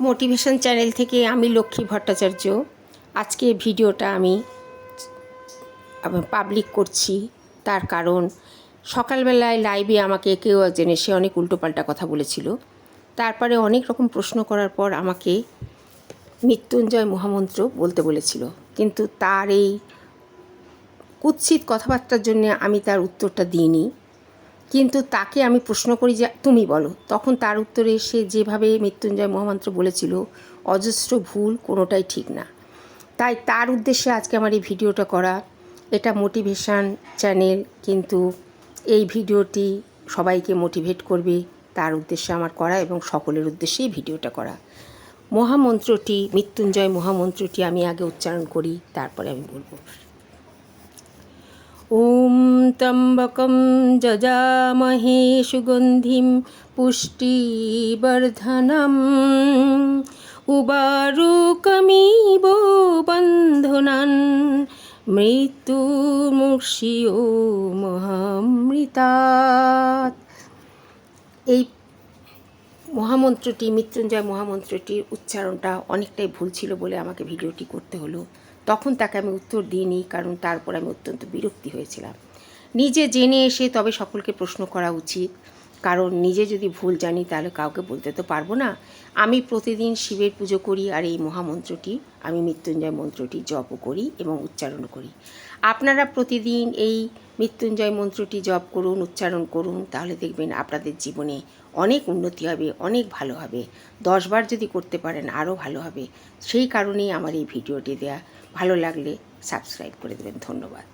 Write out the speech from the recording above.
Motivation channel থেকে আমি লক্ষ্মী ভট্টাচার্য। আজকে ভিডিওটা আমি পাবলিক করছি। তার কারণ, সকালবেলায় লাইভে আমাকে কেউ একজন এসে অনেক উল্টোপাল্টা কথা বলেছিল। তারপরে অনেক রকম প্রশ্ন করার পর আমাকে মৃত্যুঞ্জয় মহামন্ত্র বলতে বলেছিল। কিন্তু তার এই কুৎসিত কথাবার্তার জন্য আমি তার উত্তরটা দিইনি। কিন্তু তাকে আমি প্রশ্ন করি যে, তুমি বলো। তখন তার উত্তরে সে যেভাবে মৃত্যুঞ্জয় মহামন্ত্র বলেছিল, অজস্র ভুল, কোনোটাই ঠিক না। তাই তার উদ্দেশ্যে আজকে আমার এই ভিডিওটা করা। এটা মোটিভেশান চ্যানেল, কিন্তু এই ভিডিওটি সবাইকে মোটিভেট করবে তার উদ্দেশ্যে আমার করা এবং সকলের উদ্দেশ্যেই ভিডিওটা করা। মহামন্ত্রটি, মৃত্যুঞ্জয় মহামন্ত্রটি আমি আগে উচ্চারণ করি, তারপরে আমি বলব। ॐ त्र्यम्बकं जजामहे सुगन्धिं पुष्टिवर्धनम् उबारुकमिव बन्धनान् মৃত্যুমুর্ষিও মহামৃতাৎ এই মহামন্ত্রটি মৃত্যুঞ্জয় মহামন্ত্রটির উচ্চারণটা অনেকটাই ভুল ছিল বলে আমাকে ভিডিওটি করতে হলো তখন তাকে আমি উত্তর দিইনি, কারণ তারপর আমি অত্যন্ত বিরক্তি হয়েছিলাম। নিজে জেনে এসে তবে সকলকে প্রশ্ন করা উচিত, কারণ নিজে যদি ভুল জানি তাহলে কাউকে বলতে তো পারব না। আমি প্রতিদিন শিবের পুজো করি আর এই মহামন্ত্রটি, আমি মৃত্যুঞ্জয় মন্ত্রটি জপও করি এবং উচ্চারণ করি। আপনারা প্রতিদিন এই মৃত্যুঞ্জয় মন্ত্রটি জপ করুন, উচ্চারণ করুন, তাহলে দেখবেন আপনাদের জীবনে অনেক উন্নতি হবে, অনেক ভালো হবে। দশবার যদি করতে পারেন আরও ভালো হবে। সেই কারণেই আমার এই ভিডিওটি দেয়া। ভালো লাগলে সাবস্ক্রাইব করে দেবেন ধন্যবাদ।